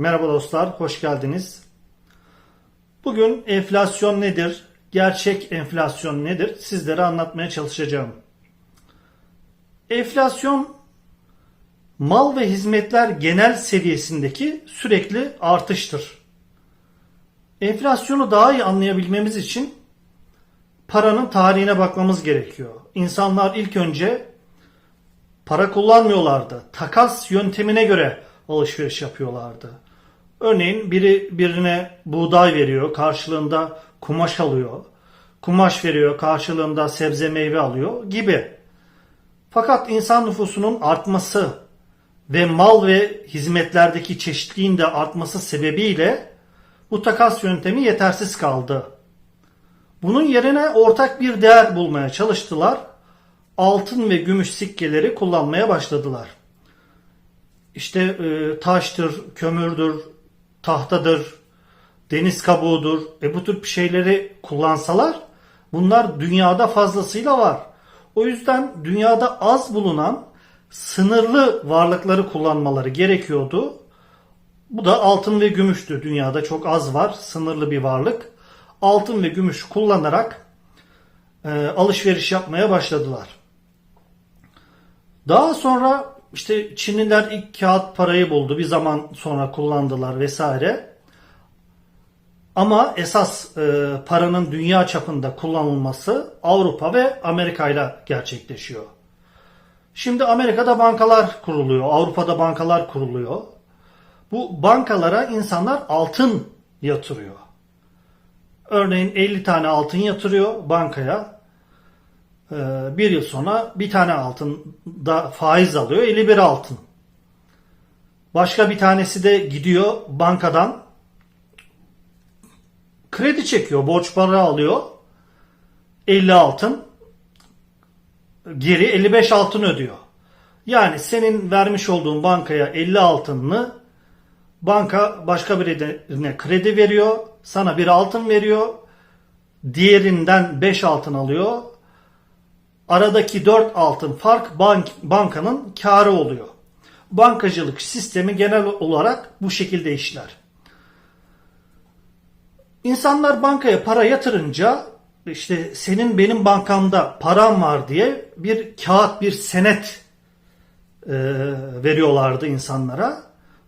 Merhaba dostlar, hoş geldiniz. Bugün enflasyon nedir, gerçek enflasyon nedir sizlere anlatmaya çalışacağım. Enflasyon mal ve hizmetler genel seviyesindeki sürekli artıştır. Enflasyonu daha iyi anlayabilmemiz için paranın tarihine bakmamız gerekiyor. İnsanlar ilk önce para kullanmıyorlardı. Takas yöntemine göre alışveriş yapıyorlardı. Örneğin biri birine buğday veriyor, karşılığında kumaş alıyor. Kumaş veriyor, karşılığında sebze meyve alıyor gibi. Fakat insan nüfusunun artması ve mal ve hizmetlerdeki çeşitliliğin de artması sebebiyle bu takas yöntemi yetersiz kaldı. Bunun yerine ortak bir değer bulmaya çalıştılar. Altın ve gümüş sikkeleri kullanmaya başladılar. İşte e, taştır, kömürdür, tahtadır, deniz kabuğudur. E bu tür şeyleri kullansalar bunlar dünyada fazlasıyla var. O yüzden dünyada az bulunan sınırlı varlıkları kullanmaları gerekiyordu. Bu da altın ve gümüştü. Dünyada çok az var, sınırlı bir varlık. Altın ve gümüş kullanarak e, alışveriş yapmaya başladılar. Daha sonra işte Çinliler ilk kağıt parayı buldu. Bir zaman sonra kullandılar vesaire. Ama esas e, paranın dünya çapında kullanılması Avrupa ve Amerika ile gerçekleşiyor. Şimdi Amerika'da bankalar kuruluyor, Avrupa'da bankalar kuruluyor. Bu bankalara insanlar altın yatırıyor. Örneğin 50 tane altın yatırıyor bankaya. Ee, bir yıl sonra bir tane altın da faiz alıyor 51 altın. Başka bir tanesi de gidiyor bankadan kredi çekiyor, borç para alıyor. 50 altın geri 55 altın ödüyor. Yani senin vermiş olduğun bankaya 50 altınını banka başka birine kredi veriyor. Sana bir altın veriyor. Diğerinden 5 altın alıyor. Aradaki 4 altın fark bank, bankanın karı oluyor. Bankacılık sistemi genel olarak bu şekilde işler. İnsanlar bankaya para yatırınca işte senin benim bankamda param var diye bir kağıt, bir senet e, veriyorlardı insanlara.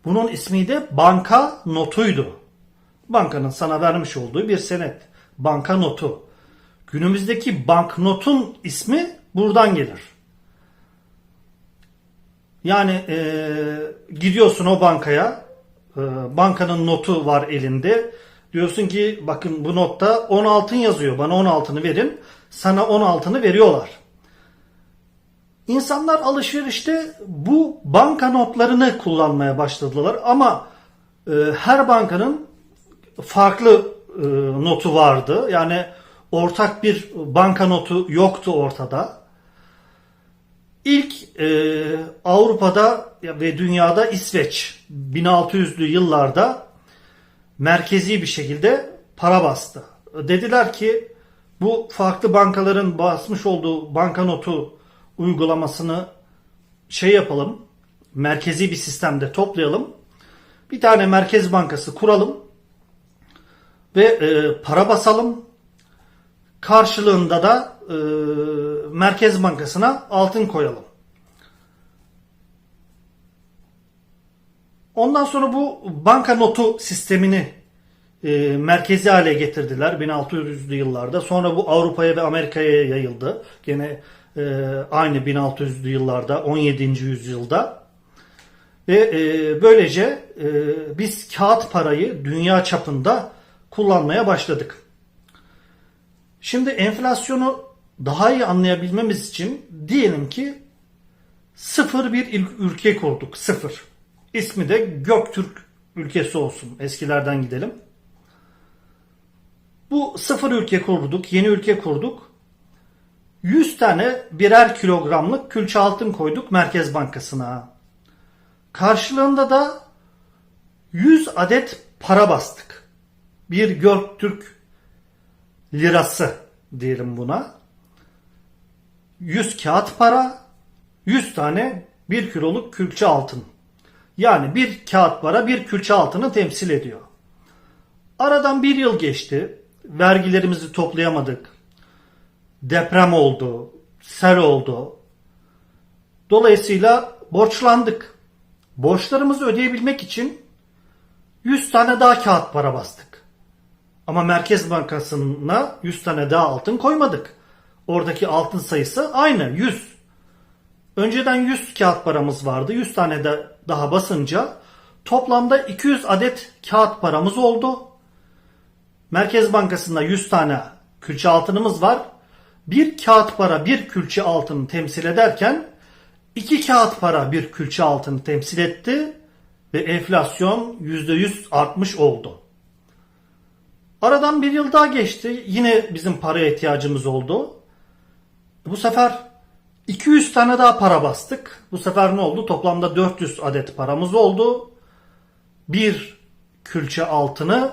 Bunun ismi de banka notuydu. Bankanın sana vermiş olduğu bir senet. Banka notu. Günümüzdeki banknotun ismi buradan gelir. Yani e, gidiyorsun o bankaya, e, bankanın notu var elinde. Diyorsun ki bakın bu notta 10 altın yazıyor. Bana 10 altını verin. Sana 10 altını veriyorlar. İnsanlar alışverişte bu banka notlarını kullanmaya başladılar ama e, her bankanın farklı e, notu vardı. Yani ortak bir banka notu yoktu ortada. İlk e, Avrupa'da ve dünyada İsveç 1600'lü yıllarda merkezi bir şekilde para bastı. Dediler ki bu farklı bankaların basmış olduğu bankanotu uygulamasını şey yapalım. Merkezi bir sistemde toplayalım. Bir tane merkez bankası kuralım ve e, para basalım. Karşılığında da e, Merkez Bankası'na altın koyalım. Ondan sonra bu banka notu sistemini e, merkezi hale getirdiler 1600'lü yıllarda. Sonra bu Avrupa'ya ve Amerika'ya yayıldı. Gene e, aynı 1600'lü yıllarda 17. yüzyılda. Ve e, böylece e, biz kağıt parayı dünya çapında kullanmaya başladık. Şimdi enflasyonu daha iyi anlayabilmemiz için diyelim ki sıfır bir ülke kurduk. Sıfır. İsmi de Göktürk ülkesi olsun. Eskilerden gidelim. Bu sıfır ülke kurduk, yeni ülke kurduk. 100 tane birer kilogramlık külçe altın koyduk Merkez Bankası'na. Karşılığında da 100 adet para bastık. Bir Göktürk lirası diyelim buna. 100 kağıt para, 100 tane 1 kiloluk külçe altın. Yani bir kağıt para bir külçe altını temsil ediyor. Aradan bir yıl geçti. Vergilerimizi toplayamadık. Deprem oldu. Sel oldu. Dolayısıyla borçlandık. Borçlarımızı ödeyebilmek için 100 tane daha kağıt para bastık. Ama Merkez Bankası'na 100 tane daha altın koymadık. Oradaki altın sayısı aynı 100. Önceden 100 kağıt paramız vardı. 100 tane de daha basınca toplamda 200 adet kağıt paramız oldu. Merkez Bankası'nda 100 tane külçe altınımız var. Bir kağıt para bir külçe altını temsil ederken iki kağıt para bir külçe altını temsil etti ve enflasyon %100 artmış oldu. Aradan bir yıl daha geçti. Yine bizim paraya ihtiyacımız oldu. Bu sefer 200 tane daha para bastık. Bu sefer ne oldu? Toplamda 400 adet paramız oldu. Bir külçe altını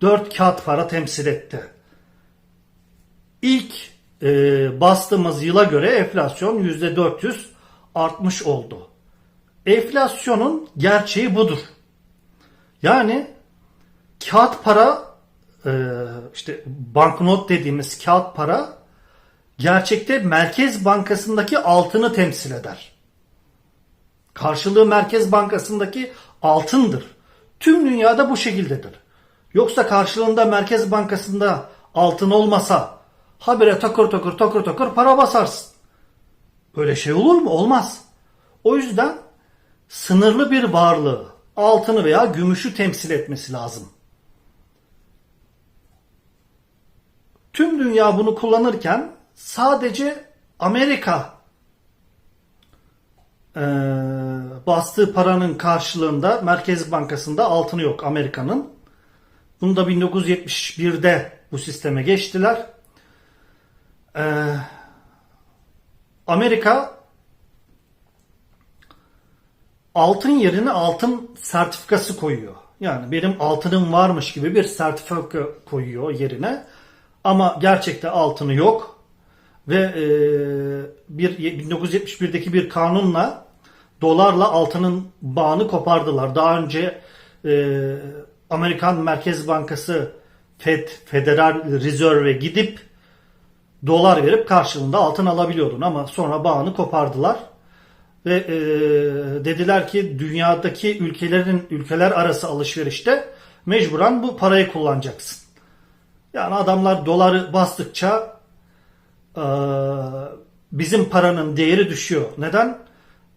4 kağıt para temsil etti. İlk e, bastığımız yıla göre enflasyon %400 artmış oldu. Enflasyonun gerçeği budur. Yani kağıt para e, işte banknot dediğimiz kağıt para gerçekte Merkez Bankası'ndaki altını temsil eder. Karşılığı Merkez Bankası'ndaki altındır. Tüm dünyada bu şekildedir. Yoksa karşılığında Merkez Bankası'nda altın olmasa habire takır takır takır takır para basarsın. Böyle şey olur mu? Olmaz. O yüzden sınırlı bir varlığı, altını veya gümüşü temsil etmesi lazım. Tüm dünya bunu kullanırken sadece Amerika e, bastığı paranın karşılığında Merkez Bankası'nda altını yok Amerika'nın. Bunu da 1971'de bu sisteme geçtiler. E, Amerika altın yerine altın sertifikası koyuyor. Yani benim altınım varmış gibi bir sertifika koyuyor yerine. Ama gerçekte altını yok. Ve e, bir 1971'deki bir kanunla dolarla altının bağını kopardılar. Daha önce e, Amerikan Merkez Bankası Fed, Federal Reserve'e gidip dolar verip karşılığında altın alabiliyordun ama sonra bağını kopardılar ve e, dediler ki dünyadaki ülkelerin ülkeler arası alışverişte mecburen bu parayı kullanacaksın. Yani adamlar doları bastıkça e, bizim paranın değeri düşüyor. Neden?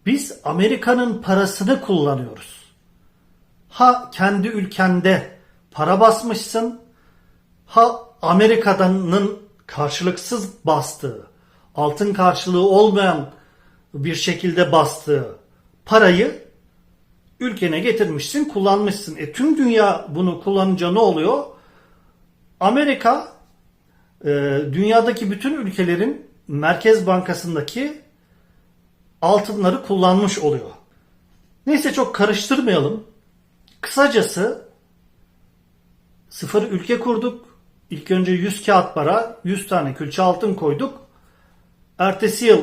Biz Amerika'nın parasını kullanıyoruz. Ha kendi ülkende para basmışsın, ha Amerika'nın karşılıksız bastığı, altın karşılığı olmayan bir şekilde bastığı parayı ülkene getirmişsin, kullanmışsın. E tüm dünya bunu kullanınca ne oluyor? Amerika e, dünyadaki bütün ülkelerin Merkez Bankası'ndaki altınları kullanmış oluyor. Neyse çok karıştırmayalım. Kısacası sıfır ülke kurduk. İlk önce 100 kağıt para, 100 tane külçe altın koyduk. Ertesi yıl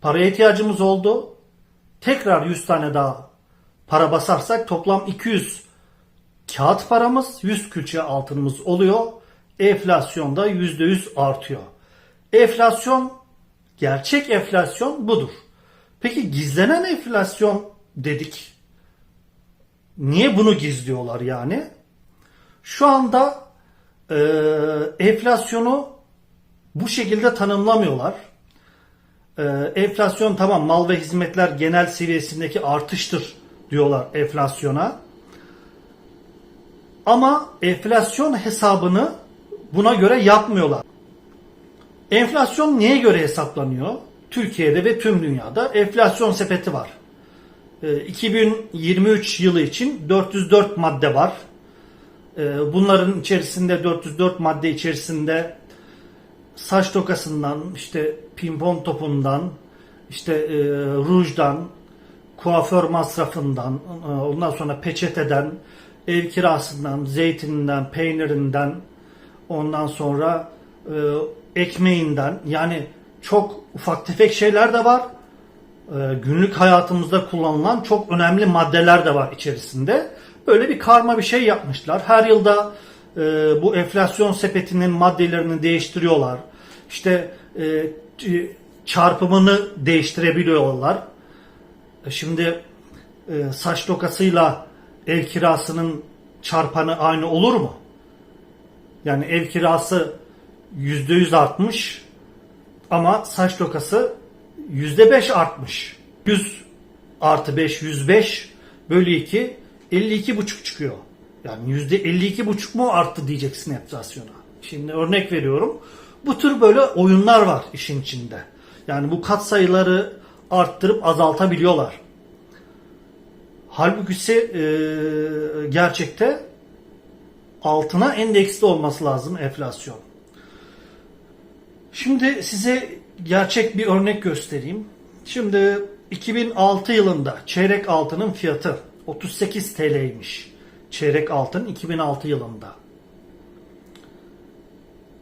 paraya ihtiyacımız oldu. Tekrar 100 tane daha para basarsak toplam 200 kağıt paramız 100 külçe altınımız oluyor. Enflasyon da %100 artıyor. Enflasyon gerçek enflasyon budur. Peki gizlenen enflasyon dedik. Niye bunu gizliyorlar yani? Şu anda e, enflasyonu bu şekilde tanımlamıyorlar. E, enflasyon tamam mal ve hizmetler genel seviyesindeki artıştır diyorlar enflasyona. Ama enflasyon hesabını buna göre yapmıyorlar. Enflasyon neye göre hesaplanıyor? Türkiye'de ve tüm dünyada enflasyon sepeti var. 2023 yılı için 404 madde var. Bunların içerisinde 404 madde içerisinde saç tokasından, işte pimpon topundan, işte e, rujdan, kuaför masrafından, ondan sonra peçeteden, ev kirasından, zeytininden, peynirinden, ondan sonra e, ekmeğinden yani çok ufak tefek şeyler de var. e, günlük hayatımızda kullanılan çok önemli maddeler de var içerisinde. Böyle bir karma bir şey yapmışlar. Her yılda e, bu enflasyon sepetinin maddelerini değiştiriyorlar. İşte e, çarpımını değiştirebiliyorlar. E, Şimdi e, saç tokasıyla ev kirasının çarpanı aynı olur mu? Yani ev kirası %100 artmış ama saç tokası %5 artmış. 100 artı 5 105 bölü 2 52,5 çıkıyor. Yani %52,5 mu arttı diyeceksin enflasyona. Şimdi örnek veriyorum. Bu tür böyle oyunlar var işin içinde. Yani bu katsayıları arttırıp azaltabiliyorlar. Halbuki ise e, gerçekte altına endeksli olması lazım enflasyon. Şimdi size gerçek bir örnek göstereyim. Şimdi 2006 yılında çeyrek altının fiyatı 38 TL'ymiş. Çeyrek altın 2006 yılında.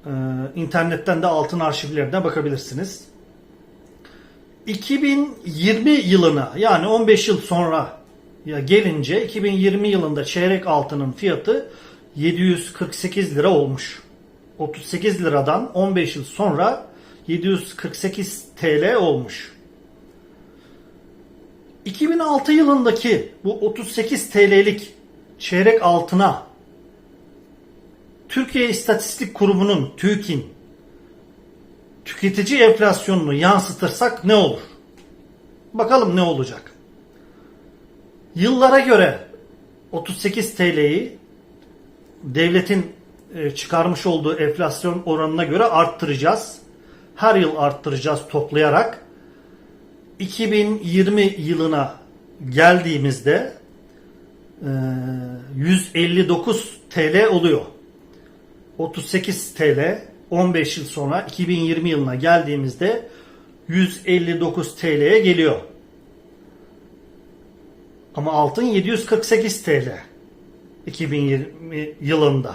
Ee, internetten de altın arşivlerine bakabilirsiniz. 2020 yılına yani 15 yıl sonra ya gelince 2020 yılında çeyrek altının fiyatı 748 lira olmuş. 38 liradan 15 yıl sonra 748 TL olmuş. 2006 yılındaki bu 38 TL'lik çeyrek altına Türkiye İstatistik Kurumu'nun TÜİK'in tüketici enflasyonunu yansıtırsak ne olur? Bakalım ne olacak? Yıllara göre 38 TL'yi devletin e, çıkarmış olduğu enflasyon oranına göre arttıracağız. Her yıl arttıracağız toplayarak. 2020 yılına geldiğimizde e, 159 TL oluyor. 38 TL 15 yıl sonra 2020 yılına geldiğimizde 159 TL'ye geliyor. Ama altın 748 TL 2020 yılında.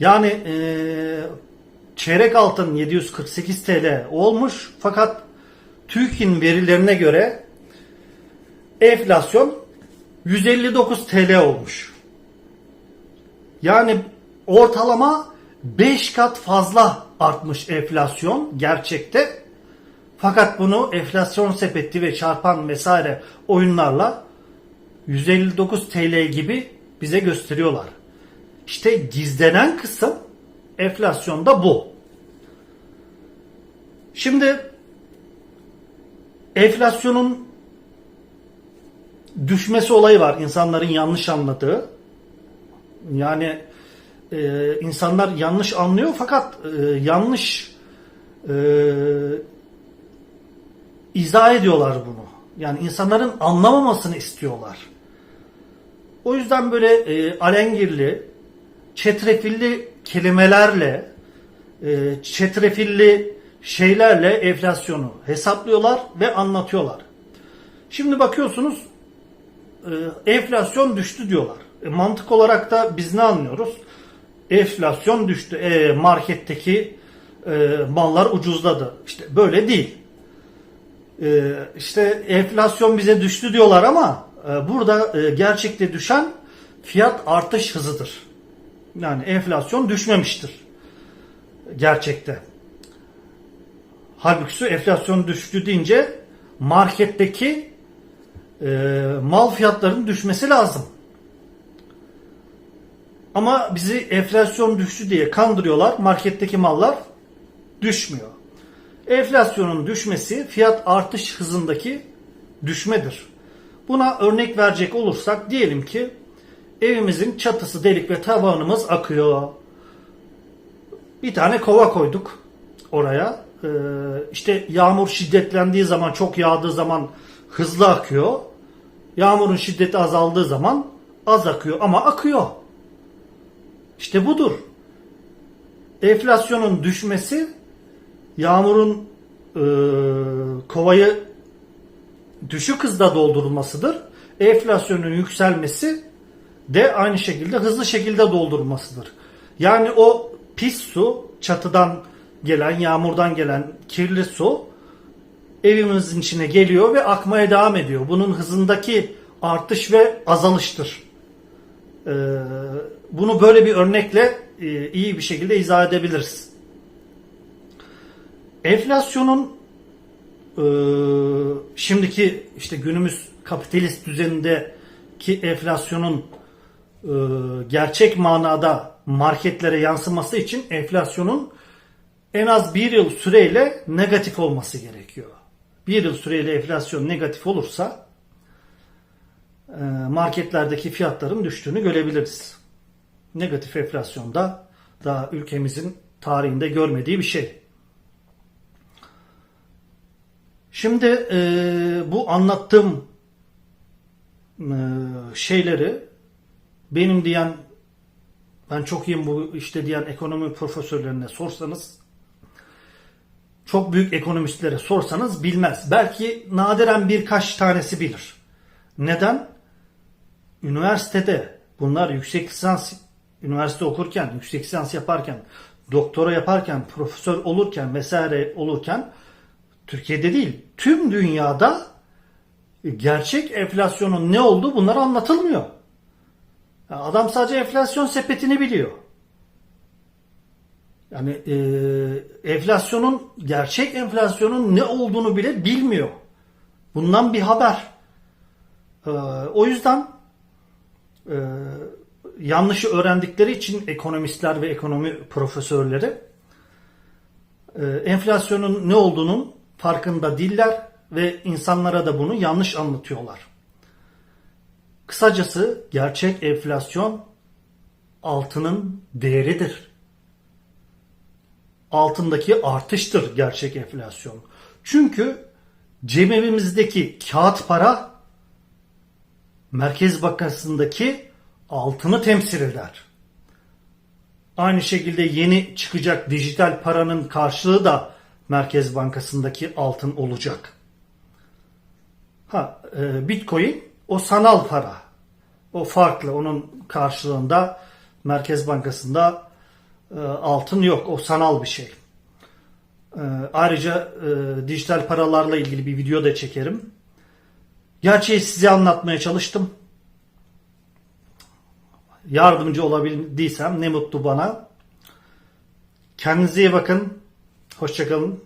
Yani eee, çeyrek altın 748 TL olmuş fakat TÜİK'in verilerine göre enflasyon 159 TL olmuş. Yani ortalama 5 kat fazla artmış enflasyon gerçekte. Fakat bunu enflasyon sepeti ve çarpan vesaire oyunlarla 159 TL gibi bize gösteriyorlar. İşte gizlenen kısım enflasyonda bu. Şimdi enflasyonun düşmesi olayı var insanların yanlış anladığı. Yani e, insanlar yanlış anlıyor fakat e, yanlış e, izah ediyorlar bunu. Yani insanların anlamamasını istiyorlar. O yüzden böyle e, alengirli, çetrefilli kelimelerle, e, çetrefilli şeylerle enflasyonu hesaplıyorlar ve anlatıyorlar. Şimdi bakıyorsunuz e, enflasyon düştü diyorlar. E, mantık olarak da biz ne anlıyoruz? Enflasyon düştü. E, marketteki e, mallar ucuzladı. İşte böyle değil. E, işte enflasyon bize düştü diyorlar ama burada e, gerçekte düşen fiyat artış hızıdır. Yani enflasyon düşmemiştir. Gerçekte. Halbuki enflasyon düştü deyince marketteki e, mal fiyatlarının düşmesi lazım. Ama bizi enflasyon düştü diye kandırıyorlar. Marketteki mallar düşmüyor. Enflasyonun düşmesi fiyat artış hızındaki düşmedir. Buna örnek verecek olursak diyelim ki evimizin çatısı delik ve tavanımız akıyor. Bir tane kova koyduk oraya. Ee, işte yağmur şiddetlendiği zaman, çok yağdığı zaman hızlı akıyor. Yağmurun şiddeti azaldığı zaman az akıyor ama akıyor. İşte budur. Enflasyonun düşmesi yağmurun e, kovayı düşük hızda doldurulmasıdır. Enflasyonun yükselmesi de aynı şekilde hızlı şekilde doldurulmasıdır. Yani o pis su çatıdan gelen, yağmurdan gelen kirli su evimizin içine geliyor ve akmaya devam ediyor. Bunun hızındaki artış ve azalıştır. Ee, bunu böyle bir örnekle e, iyi bir şekilde izah edebiliriz. Enflasyonun e, şimdiki işte günümüz kapitalist düzenindeki enflasyonun e, gerçek manada marketlere yansıması için enflasyonun en az bir yıl süreyle negatif olması gerekiyor. Bir yıl süreyle enflasyon negatif olursa e, marketlerdeki fiyatların düştüğünü görebiliriz. Negatif enflasyonda daha ülkemizin tarihinde görmediği bir şey. Şimdi e, bu anlattığım e, şeyleri benim diyen ben çok iyiyim bu işte diyen ekonomi profesörlerine sorsanız çok büyük ekonomistlere sorsanız bilmez. Belki nadiren birkaç tanesi bilir. Neden? Üniversitede bunlar yüksek lisans üniversite okurken, yüksek lisans yaparken, doktora yaparken, profesör olurken vesaire olurken Türkiye'de değil, tüm dünyada gerçek enflasyonun ne olduğu bunlar anlatılmıyor. Adam sadece enflasyon sepetini biliyor. Yani e, enflasyonun gerçek enflasyonun ne olduğunu bile bilmiyor. Bundan bir haber. E, o yüzden e, yanlışı öğrendikleri için ekonomistler ve ekonomi profesörleri e, enflasyonun ne olduğunun farkında değiller ve insanlara da bunu yanlış anlatıyorlar. Kısacası gerçek enflasyon altının değeridir. Altındaki artıştır gerçek enflasyon. Çünkü cebimizdeki kağıt para Merkez Bankası'ndaki altını temsil eder. Aynı şekilde yeni çıkacak dijital paranın karşılığı da Merkez Bankası'ndaki altın olacak. Ha, e, Bitcoin o sanal para. O farklı. Onun karşılığında Merkez Bankası'nda e, altın yok. O sanal bir şey. E, ayrıca e, dijital paralarla ilgili bir video da çekerim. Gerçeği size anlatmaya çalıştım. Yardımcı olabildiysem ne mutlu bana. Kendinize iyi bakın. Hoşçakalın.